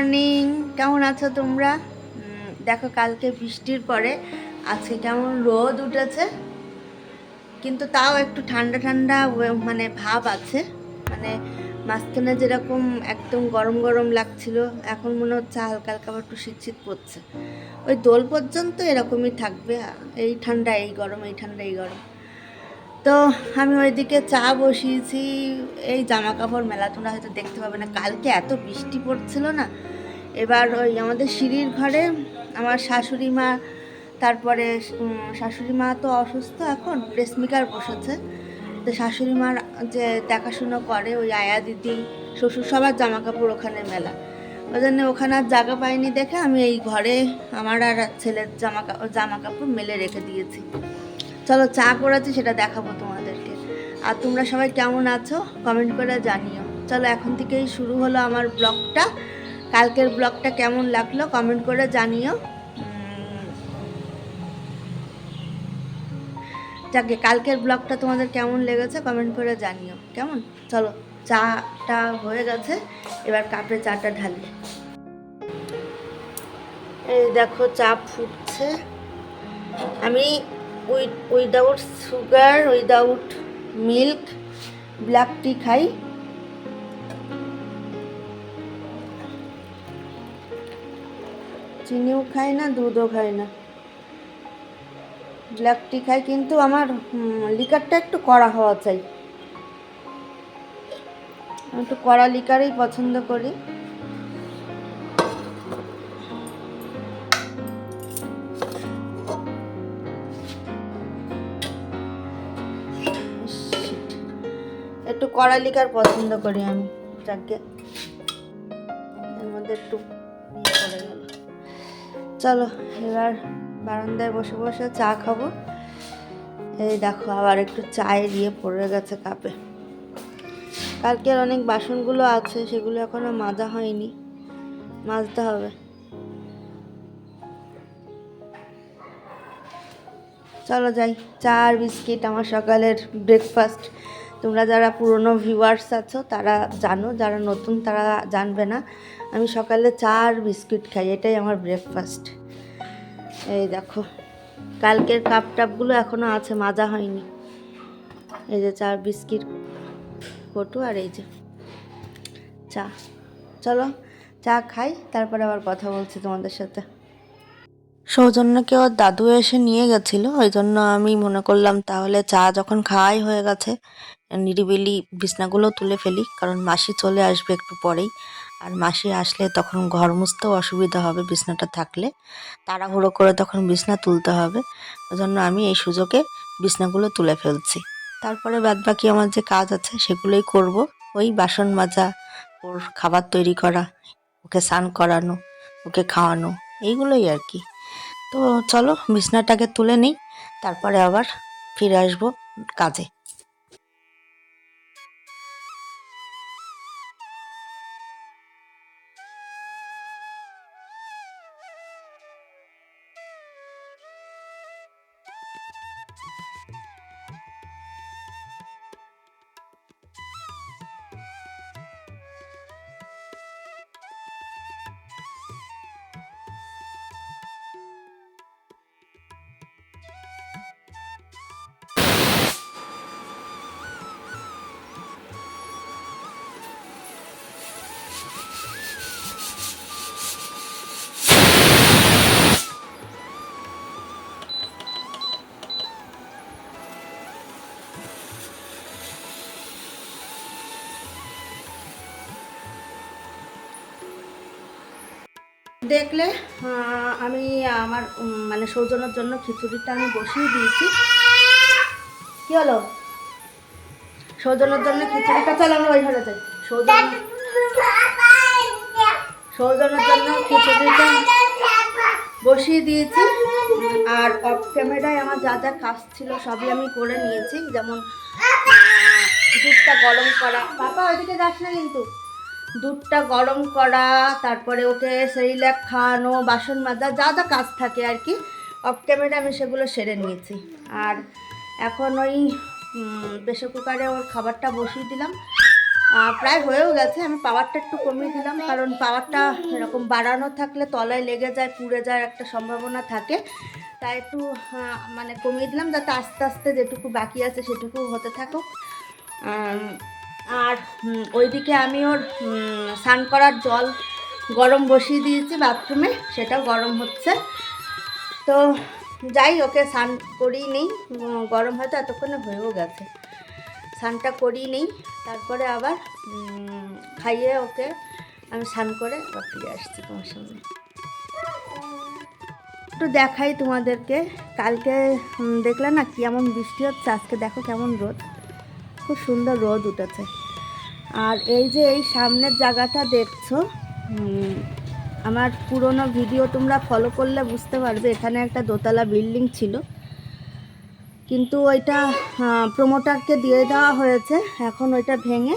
Morning কেমন আছো তোমরা? দেখো কালকে বৃষ্টির পরে আজকে কেমন রোদ উঠেছে, কিন্তু তাও একটু ঠান্ডা ঠান্ডা মানে ভাব আছে। মানে মাঝখানে যেরকম একদম গরম গরম লাগছিল, এখন মনে হচ্ছে হালকা হালকা একটু শীত শীত পড়ছে। ওই দোল পর্যন্ত এরকমই থাকবে, এই ঠান্ডা, এই গরম, এই ঠান্ডা, এই গরম। তো আমি ওইদিকে চা বসিয়েছি। এই জামা কাপড় মেলা তোমরা হয়তো দেখতে পাবে না। কালকে এত বৃষ্টি পড়ছিল না। এবার ওই আমাদের সিঁড়ির ঘরে আমার শাশুড়ি মা, তারপরে শাশুড়ি মা তো অসুস্থ এখন প্রেসমিকার বসেছে। তো শাশুড়ি মার যে দেখাশুনো করে ওই আয়া দিদি, শ্বশুর সবার জামা কাপড় ওখানে মেলা। ওই জন্য ওখানে আর জায়গা পাইনি দেখে আমি এই ঘরে আমার আর ছেলের জামা জামা কাপড় মেলে রেখে দিয়েছি। চলো চা করেছি সেটা দেখাবো তোমাদেরকে। আর তোমরা সবাই কেমন আছো কমেন্ট করে জানিও। চলো এখন থেকেই শুরু হলো আমার ব্লগটা। কালকের ব্লগটা কেমন লাগল কমেন্ট করে জানিও। যাকে কালকের ব্লগটা তোমাদের কেমন লেগেছে কমেন্ট করে জানিও। কেমন? চলো, চাটা হয়ে গেছে, এবার কাপে চাটা ঢালি। এই দেখো, চা ফুটছে। আমি without sugar without milk black tea খাই। চিনিও খাই না, দুধও খাই না। ব্ল্যাক টি খাই, কিন্তু আমার লিকারটা একটু কড়া হওয়া চাই। একটু কড়া লিকারই পছন্দ করি। একটু কড়া লিকার পছন্দ করি আমি, যাকে এর মধ্যে একটু গেল। চলো, এবার বারান্দায় বসে বসে চা খাব। এই দেখো, আবার একটু চায়ের দিয়ে পড়ে গেছে কাপে। কালকের অনেক বাসনগুলো আছে, সেগুলো এখনও মাজা হয়নি। মাজতে হবে। চলো যাই, চা আর বিস্কিট, আমার সকালের ব্রেকফাস্ট তোমরা যারা পুরনো ভিউয়ার্স আছো, তারা জানো, যারা নতুন, তারা জানবে না। আমি সকালে চা আর বিস্কিট খাই, এটাই আমার ব্রেকফাস্ট এই দেখো, কালকের কাপ টাপগুলো এখনও আছে, মাজা হয়নি। এই যে চা, বিস্কিট, কটু আর এই যে চা। চলো, চা খাই, তারপরে আবার কথা বলছি তোমাদের সাথে। সৌজন্যকে ওর দাদু এসে নিয়ে গেছিল, ওই জন্য আমি মনে করলাম তাহলে চা যখন খাওয়াই হয়ে গেছে নিরিবিলি বিছনাগুলো তুলে ফেলি, কারণ মাসি চলে আসবে একটু পরেই। আর মাসি আসলে তখন ঘর মুছতেও অসুবিধা হবে বিছনাটা থাকলে। তাড়াহুড়ো করে তখন বিছনা তুলতে হবে। জন্য আমি এই সুযোগে বিছনাগুলো তুলে ফেলছি। তারপরে বাদবাকি আমার যে কাজ আছে সেগুলোই করব। ওই বাসন মাজা, ওর খাবার তৈরি করা, ওকে স্নান করানো, ওকে খাওয়ানো, এইগুলোই আর কি। তো চলো বিছনাটাকে তুলে নিই, তারপরে আবার ফিরে আসব কাজে। দেখলে আমি আমার মানে সৌজনের জন্য খিচুড়িটা আমি বসিয়ে দিয়েছি। কি হলো? সৌজনের জন্য খিচুড়িটা চল আমরা ওই ঘরে যাই। সৌজন সৌজনের জন্য খিচুড়িটা বসিয়ে দিয়েছি। আর অফ ক্যামেরায় আমার যা যা কাজ ছিল সবই আমি করে নিয়েছি। যেমন দুধটা গরম করা। পাপা, ওইদিকে যাস না কিন্তু। দুধটা গরম করা, তারপরে ওকে সেরিল্যাক খাওয়ানো, বাসন মাজা, যা যা কাজ থাকে আর কি অফ ক্যামেরা আমি সেগুলো সেরে নিয়েছি। আর এখন ওই প্রেশার কুকারে ওর খাবারটা বসিয়ে দিলাম। প্রায় হয়েও গেছে, আমি পাওয়ারটা একটু কমিয়ে দিলাম, কারণ পাওয়ারটা এরকম বাড়ানো থাকলে তলায় লেগে যায়, পুড়ে যাওয়ার একটা সম্ভাবনা থাকে। তাই একটু মানে কমিয়ে দিলাম, যাতে আস্তে আস্তে যেটুকু বাকি আছে সেটুকু হতে থাকুক। আর ওইদিকে আমি ওর স্নান করার জল গরম বসিয়ে দিয়েছি বাথরুমে, সেটাও গরম হচ্ছে। তো যাই, ওকে স্নান করিয়ে নেই গরম হয়তো এতক্ষণে হয়েও গেছে। স্নানটা করিয়ে নেই, তারপরে আবার খাইয়ে ওকে আমি স্নান করে ফিরে আসছি তোমার সামনে। একটু দেখাই তোমাদেরকে, কালকে দেখলে না কেমন বৃষ্টি হচ্ছে, আজকে দেখো কেমন রোদ। খুব সুন্দর রোদ উঠেছে। আর এই যে এই সামনের জায়গাটা দেখছ আমার পুরনো ভিডিও তোমরা ফলো করলে বুঝতে পারবে, এখানে একটা দোতলা বিল্ডিং ছিল। কিন্তু ওইটা প্রমোটারকে দিয়ে দেওয়া হয়েছে, এখন ওইটা ভেঙে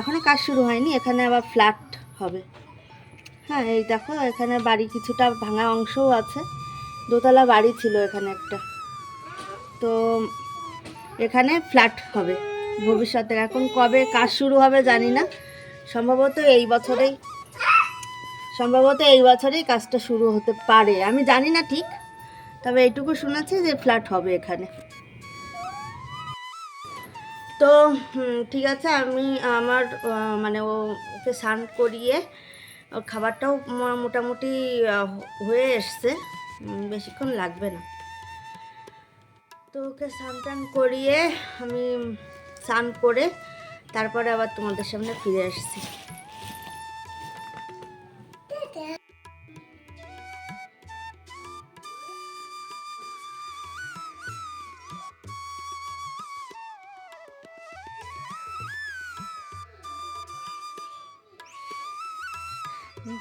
এখনও কাজ শুরু হয়নি, এখানে আবার ফ্ল্যাট হবে। হ্যাঁ এই দেখো, এখানে বাড়ি কিছুটা ভাঙা অংশও আছে, দোতলা বাড়ি ছিল এখানে একটা। তো এখানে ফ্ল্যাট হবে। ভবিষ্যতে এখন কবে, কাজ শুরু হবে জানি না। সম্ভবত এই বছরেই, সম্ভবত এই বছরেই কাজটা শুরু হতে পারে। আমি জানি না ঠিক, তবে এইটুকু শুনেছি যে ফ্ল্যাট হবে এখানে। তো ঠিক আছে, আমি আমার মানে ওকে স্নান করিয়ে খাবারটাও মোটামুটি হয়ে এসছে। বেশিক্ষণ লাগবে না। তো ওকে স্নান টান করিয়ে আমি স্নান করে তারপরে আবার তোমাদের সামনে ফিরে আসছি।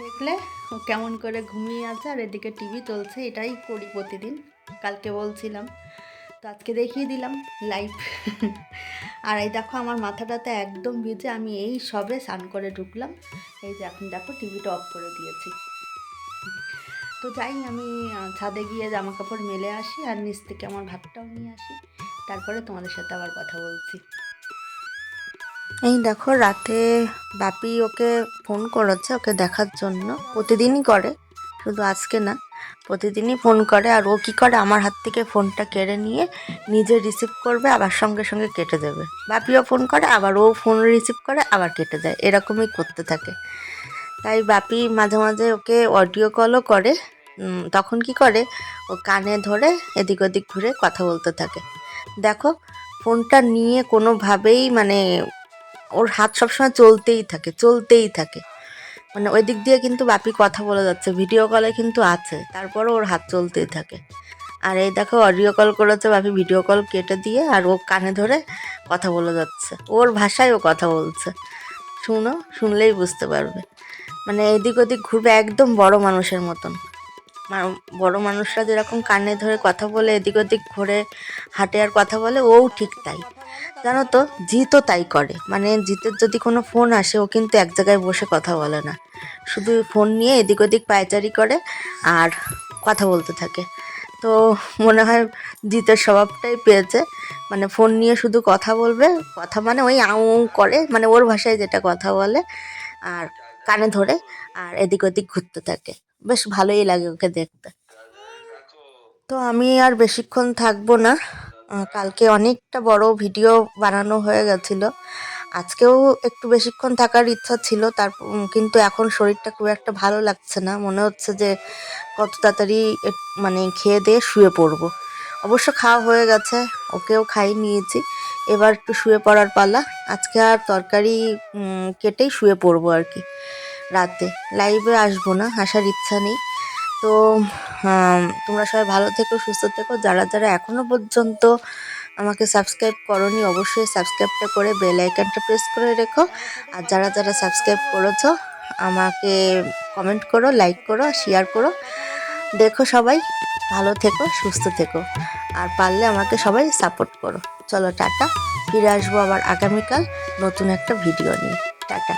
দেখলে ও কেমন করে ঘুমিয়ে আছে আর এদিকে টিভি চলছে, এটাই করি প্রতিদিন। কালকে বলছিলাম তো আজকে দেখিয়ে দিলাম লাইভ আর এই দেখো আমার মাথাটাতে একদম ভিজে আমি এই সবে স্নান করে ঢুকলাম। এই যে এখন দেখো টিভিটা অফ করে দিয়েছি। তো যাই, আমি ছাদে গিয়ে জামা কাপড় মেলে আসি আর নিচ থেকে আমার ভাতটাও নিয়ে আসি। তারপরে তোমাদের সাথে আবার কথা বলছি। এই দেখো, রাতে বাপি ওকে ফোন করেছে, ওকে দেখার জন্য। প্রতিদিনই করে, শুধু আজকে না। প্রতিদিনই ফোন করে আর ও কী করে? আমার হাত থেকে ফোনটা কেড়ে নিয়ে নিজে রিসিভ করবে, আবার সঙ্গে সঙ্গে কেটে দেবে। বাপিও ফোন করে, আবার ও ফোন রিসিভ করে, আবার কেটে দেয় এরকমই করতে থাকে। তাই বাপি মাঝে মাঝে ওকে অডিও কলও করে। তখন কি করে? ও কানে ধরে এদিক ওদিক ঘুরে কথা বলতে থাকে। দেখো, ফোনটা নিয়ে কোনোভাবেই মানে ওর হাত সবসময় চলতেই থাকে চলতেই থাকে। মানে ওই দিক দিয়ে কিন্তু বাপি কথা বলে যাচ্ছে ভিডিও কলে কিন্তু আছে, তারপরও ওর হাত চলতেই থাকে। আর এই দেখো অডিও কল করেছে বাপি ভিডিও কল কেটে দিয়ে আর ও কানে ধরে কথা বলে যাচ্ছে। ওর ভাষায় ও কথা বলছে। শুনো, শুনলেই বুঝতে পারবে। মানে এদিক ওদিক ঘুরবে একদম বড় মানুষের মতন। বড় মানুষরা যেরকম কানে ধরে কথা বলে, এদিক ওদিক ঘুরে, হাঁটে আর কথা বলে ও ঠিক তাই। জানো তো, জিতও তাই করে। মানে জিতের যদি কোনো ফোন আসে, ও কিন্তু এক জায়গায় বসে কথা বলে না। শুধু ফোন নিয়ে এদিক ওদিক পায়চারি করে আর কথা বলতে থাকে। তো মনে হয় জিতের স্বভাবটাই পেয়েছে। মানে ফোন নিয়ে শুধু কথা বলবে, কথা মানে ওই আউ করে মানে ওর ভাষায় যেটা কথা বলে আর কানে ধরে আর এদিক ওদিক ঘুরতে থাকে। বেশ ভালোই লাগে ওকে দেখতে। তো আমি আর বেশিক্ষণ থাকব না। কালকে অনেকটা বড় ভিডিও বানানো হয়ে গেছিল। আজকেও একটু বেশিক্ষণ থাকার ইচ্ছা ছিল, তার কিন্তু এখন শরীরটা খুব একটা ভালো লাগছে না। মনে হচ্ছে যে কত তাড়াতাড়ি মানে খেয়ে দিয়ে শুয়ে পড়ব। অবশ্য খাওয়া হয়ে গেছে, ওকেও খাই নিয়েছি। এবার একটু শুয়ে পড়ার পালা। আজকে আর তরকারি কেটেই শুয়ে পড়ব আর কি রাতে। লাইভে আসব না, আসার ইচ্ছা নেই। তো তোমরা সবাই ভালো থেকো, সুস্থ থেকো। যারা যারা এখনও পর্যন্ত আমাকে সাবস্ক্রাইব করনি, অবশ্যই সাবস্ক্রাইবটা করে বেল আইকনটা প্রেস করে রেখো। আর যারা যারা সাবস্ক্রাইব করেছ, আমাকে কমেন্ট করো লাইক করো শেয়ার করো। দেখো সবাই, ভালো থেকো, সুস্থ থেকো। আর পারলে আমাকে সবাই সাপোর্ট করো। চলো টাটা, ফিরে আসব আবার আগামীকাল নতুন একটা ভিডিও নিয়ে। টাটা।